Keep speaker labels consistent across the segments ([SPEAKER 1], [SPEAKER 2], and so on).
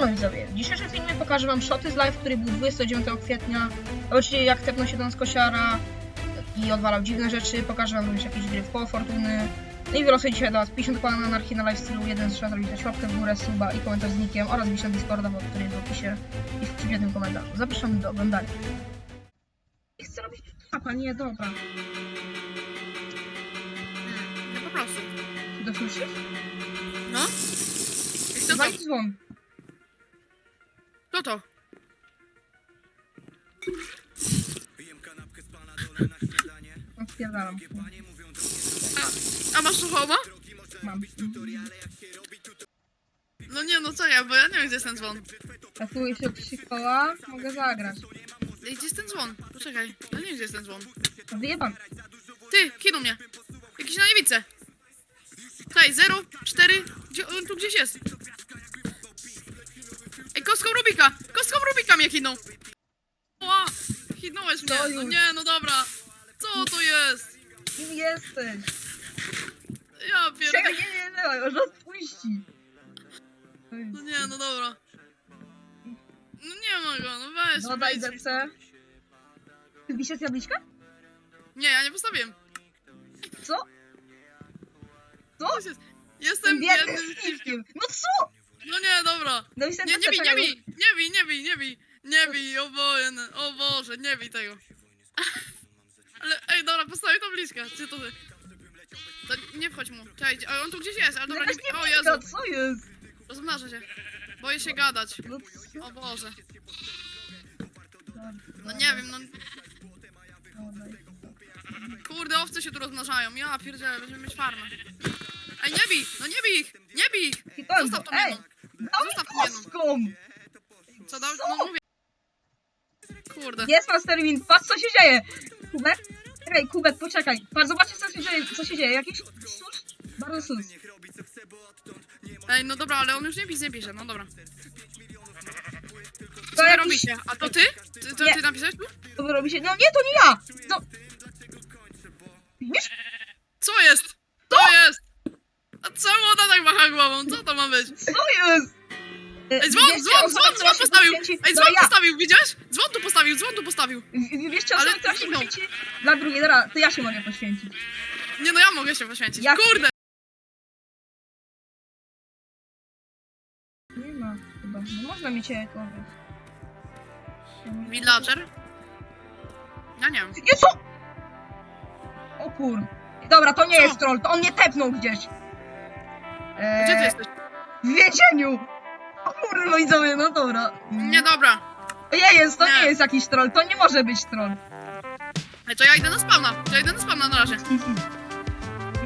[SPEAKER 1] Siemano widzowie, w dzisiejszym filmie pokażę wam shoty z live, który był 29 kwietnia. Oczywiście jak tepnął się tam z kosiara i odwalał dziwne rzeczy, pokażę wam również jakieś gry w koło fortuny. No i wylosuję dzisiaj dla was 50 koła na anarchii na lifestylu, jeden strzał zrobić łapkę w górę, suba i komentarz z nickiem oraz wbić na Discorda, bo który jest w opisie i w przypiętym komentarzu. Zapraszam do oglądania. Nie chcę robić tapa, nie, dobra.
[SPEAKER 2] No
[SPEAKER 1] słyszysz?
[SPEAKER 2] No? I co to?
[SPEAKER 1] Dzwoni dzwon.
[SPEAKER 2] Co to?
[SPEAKER 1] Odpierdalam.
[SPEAKER 2] A, a masz słuchoma?
[SPEAKER 1] Mam.
[SPEAKER 2] No nie, no co ja, bo ja nie wiem gdzie jest ten dzwon.
[SPEAKER 1] Takuje się trzy koła, mogę zagrać.
[SPEAKER 2] Ej, Gdzie jest ten dzwon? Poczekaj, ja nie wiem gdzie jest ten dzwon.
[SPEAKER 1] Wyjebam.
[SPEAKER 2] Ty, kino mnie. Jakiś na niewidzę. Tutaj, 0, 4, gdzie, on tu gdzieś jest. Kostką Rubika! Kostką Rubika mnie kinął! Ła! Kinąłeś mnie!
[SPEAKER 1] To
[SPEAKER 2] No
[SPEAKER 1] już.
[SPEAKER 2] nie, no dobra! Co to jest?
[SPEAKER 1] Kim jesteś?
[SPEAKER 2] Ja pierdolę.
[SPEAKER 1] Czekaj, nie, nie, nie, już odpuści.
[SPEAKER 2] No nie, no dobra. No nie ma go, no weź,
[SPEAKER 1] Dodaj
[SPEAKER 2] wejdź.
[SPEAKER 1] zepsę. Ty wisisz z jabłeczka?
[SPEAKER 2] Nie, ja nie postawiłem.
[SPEAKER 1] Co? Co?
[SPEAKER 2] Co jest? Jestem
[SPEAKER 1] biednym
[SPEAKER 2] biednym
[SPEAKER 1] śliwkiem. No co?
[SPEAKER 2] No nie, dobra.
[SPEAKER 1] No i
[SPEAKER 2] Nie, nie bij, nie bij, nie bij, nie bij, nie bij. Nie bij, o Boże, no, o Boże, nie bij tego. Ale, ej, dobra, postawię tabliczkę. Czy to ty? To nie wchodź mu. Cześć, ale on tu gdzieś jest, ale dobra, nie, o Jezu,
[SPEAKER 1] co jest?
[SPEAKER 2] rozmnażę się. Boję się gadać.
[SPEAKER 1] No co?
[SPEAKER 2] O Boże. No nie wiem, no kurde, owce się tu rozmnażają. Ja pierdzielę, będziemy mieć farmę. Ej, nie bij, no nie bij ich, nie bij ich. Zostaw tą
[SPEAKER 1] Ej. Mi
[SPEAKER 2] Zostaw jedną.
[SPEAKER 1] kostką.
[SPEAKER 2] Co dał? No mówię. Kurde.
[SPEAKER 1] Jest Master Win, patrz co się dzieje. Kubek? Czekaj, Kubek, poczekaj. Patrz, zobaczcie co się dzieje, co się dzieje. Jakiś sus? Bardzo sus.
[SPEAKER 2] Ej, no dobra, ale on już nie pisze, nie pisze, no dobra.
[SPEAKER 1] To
[SPEAKER 2] Co wy
[SPEAKER 1] jakiś...
[SPEAKER 2] robicie? A to ty? Ty, to
[SPEAKER 1] Nie.
[SPEAKER 2] ty napisałeś tu?
[SPEAKER 1] To wy robicie... No nie, to nie ja! No... Widzisz?
[SPEAKER 2] Co? To jest! Czemu ona tak macha głową? Co to ma być?
[SPEAKER 1] Co jest? E,
[SPEAKER 2] Ej, dzwon,
[SPEAKER 1] wybierzcie
[SPEAKER 2] dzwon, dzwon,
[SPEAKER 1] która
[SPEAKER 2] dzwon
[SPEAKER 1] się
[SPEAKER 2] postawił!
[SPEAKER 1] poświęci-
[SPEAKER 2] Ej, dzwon
[SPEAKER 1] ja.
[SPEAKER 2] postawił, widziałeś? Dzwon tu postawił, dzwon tu postawił.
[SPEAKER 1] Wy- Wybierzcie
[SPEAKER 2] Ale
[SPEAKER 1] która się poświęci dla drugiej. Dobra, to ja się mogę poświęcić.
[SPEAKER 2] Nie no, ja mogę się poświęcić.
[SPEAKER 1] Ja-
[SPEAKER 2] Kurde!
[SPEAKER 1] Nie ma chyba. Nie można mieć jakoś.
[SPEAKER 2] Villager? Ja nie wiem.
[SPEAKER 1] Co? O kur... Dobra, to nie
[SPEAKER 2] Co?
[SPEAKER 1] jest troll, to on mnie tepnął gdzieś. Eee,
[SPEAKER 2] Gdzie ty jesteś?
[SPEAKER 1] W więzieniu! O kurwa, widzowie, no dobra.
[SPEAKER 2] Nie, dobra.
[SPEAKER 1] To nie jest, to nie
[SPEAKER 2] Nie.
[SPEAKER 1] jest jakiś troll, to nie może być troll.
[SPEAKER 2] Ej, to ja idę na spawna. To ja idę na spawna na razie.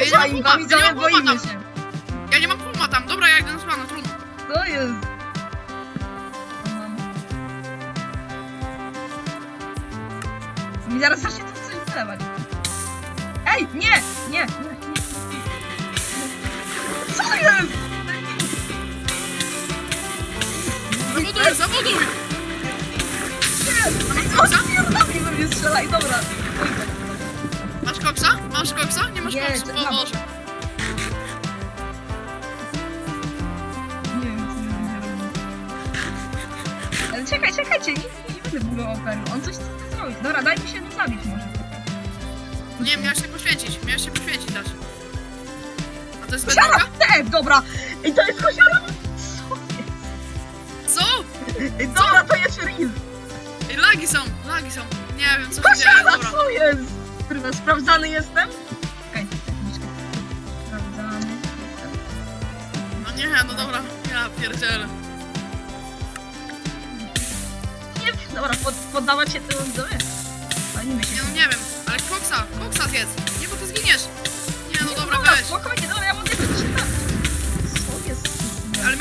[SPEAKER 2] Ej, nie mam puma,
[SPEAKER 1] widzowie,
[SPEAKER 2] nie mam puma
[SPEAKER 1] boimy
[SPEAKER 2] tam.
[SPEAKER 1] się.
[SPEAKER 2] Ja nie mam puma tam. Dobra, ja idę na spawna, trudno.
[SPEAKER 1] To jest. Mi zaraz zacznie tu coś wylewać. Ej, nie, nie, nie,
[SPEAKER 2] Zawoduj, zawoduj!
[SPEAKER 1] O, spierdolami we mnie strzelaj, dobra.
[SPEAKER 2] Masz koksa? Masz koksa? Nie masz
[SPEAKER 1] Nie,
[SPEAKER 2] Boże.
[SPEAKER 1] Nie wiem, co ja. Ale czekaj, czekajcie, nie, nie będę budował operu. On coś chce zrobić. Dobra, daj mi się zabić może.
[SPEAKER 2] Nie, miałeś się poświęcić. Miałeś się poświęcić dać. A to jest
[SPEAKER 1] Kosiara!
[SPEAKER 2] bedroka?
[SPEAKER 1] Te, dobra! I to jest kosiara! Co jest?
[SPEAKER 2] Co?
[SPEAKER 1] Ej, Dobra, to jest real!
[SPEAKER 2] Ej, lagi są, lagi są. Nie wiem, co się dzieje.
[SPEAKER 1] Kosiara,
[SPEAKER 2] Dobra.
[SPEAKER 1] co jest? Kurwa, sprawdzany jestem? Czekaj, czekaj. Sprawdzany.
[SPEAKER 2] No nie, no dobra. Ja pierdzielę.
[SPEAKER 1] Nie wiem, dobra, pod, poddawać się temu widzowie. Palimy się.
[SPEAKER 2] Nie, no nie wiem. Ale koksa, koksa zjedz. Nie, bo ty zginiesz. Nie, no dobra,
[SPEAKER 1] Dobra,
[SPEAKER 2] weź.
[SPEAKER 1] spokojnie,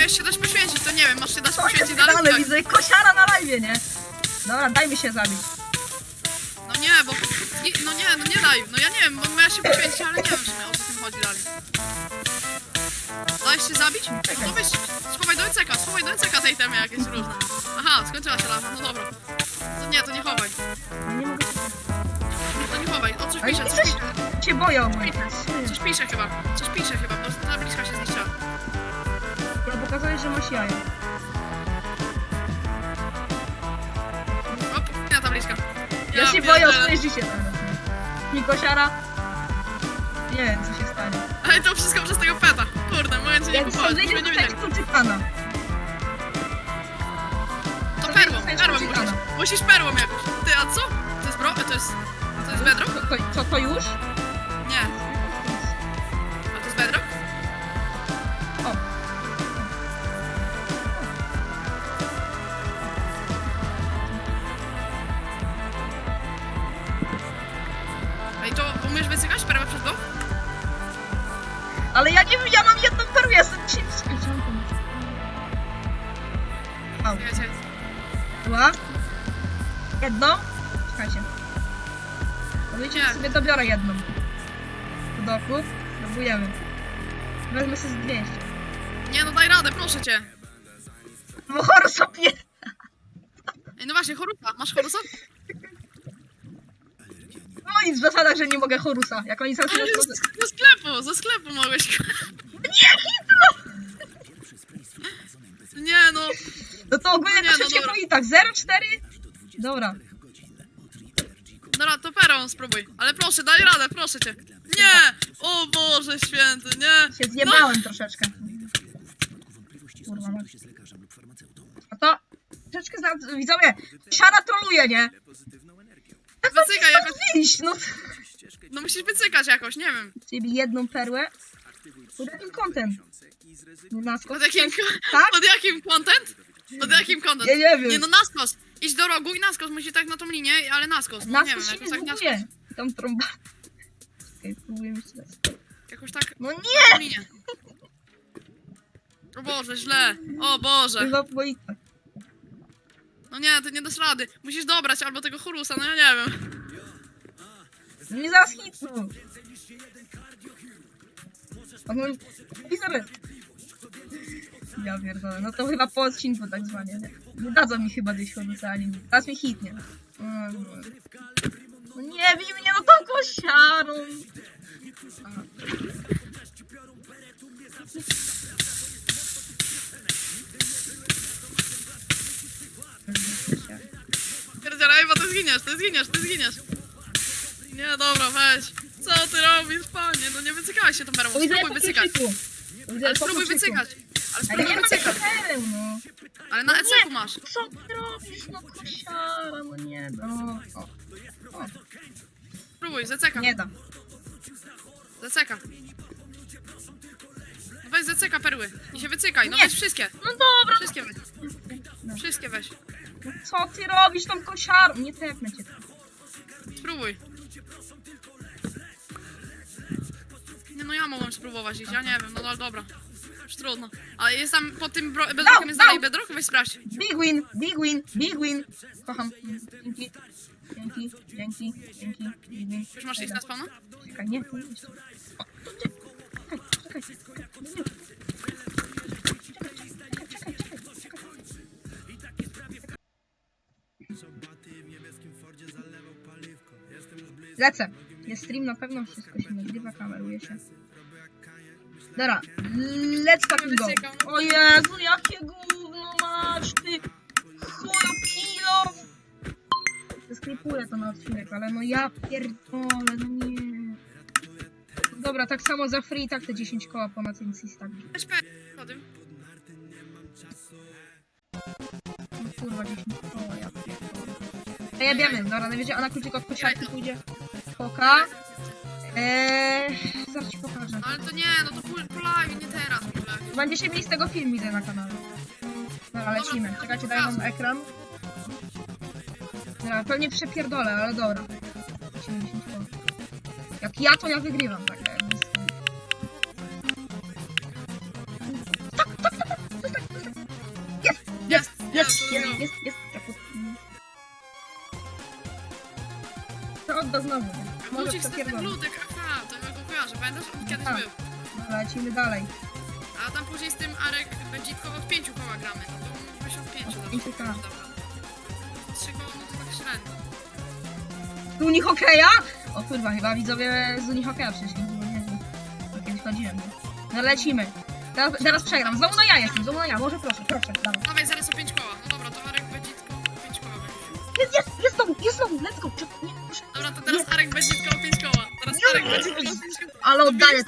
[SPEAKER 2] Się dać poświęcić, to nie wiem, masz się dać
[SPEAKER 1] Co jest
[SPEAKER 2] poświęcić dalej?
[SPEAKER 1] grane,
[SPEAKER 2] Tak.
[SPEAKER 1] widzę kosiara na live, nie? Dobra, dajmy się zabić.
[SPEAKER 2] No nie, bo... No nie, no nie daj. No ja nie wiem, bo miałeś się poświęcić, ale nie wiem, czy o co tym chodzi dalej. Dajesz się zabić? No to weź, schowaj do ECK, schowaj do ECK tej temy jakieś różne. Aha, skończyła się lawa, no dobra. To nie, to nie chowaj.
[SPEAKER 1] Nie mogę.
[SPEAKER 2] Nie, to nie chowaj. O, coś
[SPEAKER 1] Ale
[SPEAKER 2] pisze, coś
[SPEAKER 1] coś
[SPEAKER 2] pisze.
[SPEAKER 1] się boję ogólnie. Co jest?
[SPEAKER 2] Coś pisze chyba, coś pisze chyba, bo tabliczka się
[SPEAKER 1] kogoś, że masz jaja. O, na tabliczka. Ja, się boję o
[SPEAKER 2] pierdolę.
[SPEAKER 1] swoje. Nikosiara. Nie wiem, co się stanie.
[SPEAKER 2] Ale to wszystko przez tego peta. Kurde, moja cię nie
[SPEAKER 1] Jak kupowała,
[SPEAKER 2] żebyśmy
[SPEAKER 1] sądzenie
[SPEAKER 2] nie wiedzieli. To perłą, perłą musisz. Musisz perłą jakoś. Ty, a co? To jest bro? To jest... To jest bedrock?
[SPEAKER 1] To, to, co, to już? Jedną.
[SPEAKER 2] Czekajcie.
[SPEAKER 1] To wiecie,
[SPEAKER 2] Nie.
[SPEAKER 1] sobie dobiorę jedną. Do doku. Próbujemy. Wezmę sobie z 200.
[SPEAKER 2] Nie no, daj radę, proszę cię.
[SPEAKER 1] Bo Horsa nie...
[SPEAKER 2] Ej, no właśnie, chorusa. Masz chorusa?
[SPEAKER 1] No nic w zasadach, że nie mogę Horusa. Jak oni zaraz...
[SPEAKER 2] Ale ze, ze sklepu, ze sklepu mogłeś.
[SPEAKER 1] Nie, hitno!
[SPEAKER 2] Nie no.
[SPEAKER 1] No to ogólnie
[SPEAKER 2] Nie, no
[SPEAKER 1] troszeczkę
[SPEAKER 2] dobra.
[SPEAKER 1] to i tak. 0,4? Dobra.
[SPEAKER 2] Dobra, to perą spróbuj. Ale proszę, daj radę, proszę cię. Nie! O Boże święty, nie!
[SPEAKER 1] Się zjebałem troszeczkę. Kurwa, mać. A to... Troszeczkę za... Widzowie, siara troluje, nie?
[SPEAKER 2] Wycykaj jakoś.
[SPEAKER 1] Wyjść, no.
[SPEAKER 2] No musisz wycykać jakoś, nie wiem.
[SPEAKER 1] Czyli jedną perłę. Pod jakim kątem? Nie na skos?
[SPEAKER 2] Pod jakim,
[SPEAKER 1] Tak?
[SPEAKER 2] pod jakim content? Pod jakim content?
[SPEAKER 1] Ja nie wiem.
[SPEAKER 2] Nie no, naskos. Idź do rogu i naskos, musi tak na tą linię, ale naskos. No
[SPEAKER 1] Na
[SPEAKER 2] nie wiem,
[SPEAKER 1] skos się
[SPEAKER 2] jakoś
[SPEAKER 1] nie
[SPEAKER 2] tak naskos.
[SPEAKER 1] zbuduje. Tam trąba. Okej, próbujemy jeszcze raz.
[SPEAKER 2] Jakoś tak
[SPEAKER 1] No
[SPEAKER 2] na
[SPEAKER 1] nie!
[SPEAKER 2] tą linię. O Boże, źle. O Boże.
[SPEAKER 1] Chyba.
[SPEAKER 2] No nie, ty nie dasz rady. Musisz dobrać albo tego chorusa, no ja nie wiem.
[SPEAKER 1] Nie zaraz hitną. On mówi, widzowie. Ja pierdolę, no to chyba po odcinku tak zwanie, nie? Nie dadzą mi chyba gdzieś nic. Teraz mi hitnie. Mm. No nie bij mnie, no tą kosiarą. Aha.
[SPEAKER 2] Pierdzielaj, bo ty zginiesz, ty zginiesz, ty zginiesz. Nie, dobra, weź. Co ty robisz, panie? No nie wycykałeś się tą
[SPEAKER 1] widzę
[SPEAKER 2] Spróbuj wycykać. Ale spróbuj wycykać. Ale
[SPEAKER 1] Ale
[SPEAKER 2] spróbuj
[SPEAKER 1] nie mam
[SPEAKER 2] wycykać.
[SPEAKER 1] no.
[SPEAKER 2] Ale na
[SPEAKER 1] No nie.
[SPEAKER 2] masz.
[SPEAKER 1] Co ty robisz, no kosiara, no nie no. O,
[SPEAKER 2] Spróbuj, zeceka.
[SPEAKER 1] nie da.
[SPEAKER 2] Zeceka. No weź zeceka perły. I się wycykaj, no
[SPEAKER 1] Nie.
[SPEAKER 2] weź wszystkie.
[SPEAKER 1] No dobra,
[SPEAKER 2] Wszystkie weź.
[SPEAKER 1] No.
[SPEAKER 2] Wszystkie weź.
[SPEAKER 1] no co ty robisz tą kosiarą? Nie tepnę cię.
[SPEAKER 2] Spróbuj. Ja mogłem spróbować iść, ja nie wiem, no ale dobra. Już trudno. A jest tam pod tym bro- bedrockiem jest
[SPEAKER 1] no.
[SPEAKER 2] dalej bedrock? Weź sprawdź.
[SPEAKER 1] Big win, big win, big win. Kocham. Dzięki. Dzięki, dzięki, dzięki. Big win.
[SPEAKER 2] Już masz iść na spawna?
[SPEAKER 1] Czekaj, nie, nie, nie. O, Czekaj, czekaj, czekaj. Nie. Lecę. Jest stream na pewno, wszystko się nagrywa, kameruje się. Dobra, let's fucking go. O Jezu, jakie gówno masz ty! Chuju kilo! Sklipuję to na odcinek, ale no ja pierdolę, no nie. Dobra, tak samo za free, tak te 10 koła ponad insista.
[SPEAKER 2] Weź perły. Po tym.
[SPEAKER 1] No kurwa, 10 koła, ja pierdolę. Jebiemy, dobra, najwyżej ona kluczyk od posiadki pójdzie. Poka. Eee, zaraz ci pokażę.
[SPEAKER 2] No ale to nie, no to full, full live, nie teraz w ogóle.
[SPEAKER 1] Będziecie mieli z tego film, widzę na kanale. Dobra, lecimy. Czekajcie, daję wam ekran. Dobra, pewnie przepierdolę, ale dobra. 70 koła. Jak ja, to ja wygrywam, tak jak jest. Tak, tak, tak, tak, to jest tak, to jest tak. Jest, jest, jest, jest, jest, jest. Tak, mm. To odda znowu, nie? Może
[SPEAKER 2] Ludzik z ten
[SPEAKER 1] przepierdolę.
[SPEAKER 2] glutek, aha, to ja go kojarzę, pamiętasz? On kiedyś
[SPEAKER 1] Tak.
[SPEAKER 2] był.
[SPEAKER 1] Lecimy dalej.
[SPEAKER 2] A tam później z tym Arek będzie tylko od pięciu koła gramy, no to mógłbyś od pięciu
[SPEAKER 1] Od pięciu, tak.
[SPEAKER 2] Dobra. Trzy koła, no to tak średnio.
[SPEAKER 1] Z Unihokeja? O kurwa, chyba widzowie z Unihokeja przyszli. bo nie wiem. Bo Kiedyś chodziłem. No lecimy. Teraz, teraz przegram. Znowu na ja jestem, znowu na ja. Może proszę, proszę, dawaj.
[SPEAKER 2] Dawaj, zaraz o pięć koła. No
[SPEAKER 1] Jest, jest, jest znowu, jest znowu, let's go.
[SPEAKER 2] Dobra, to teraz Arek będzie koło 5 koła. Teraz Arek będzie koło 5 koła.
[SPEAKER 1] Ale oddaję to.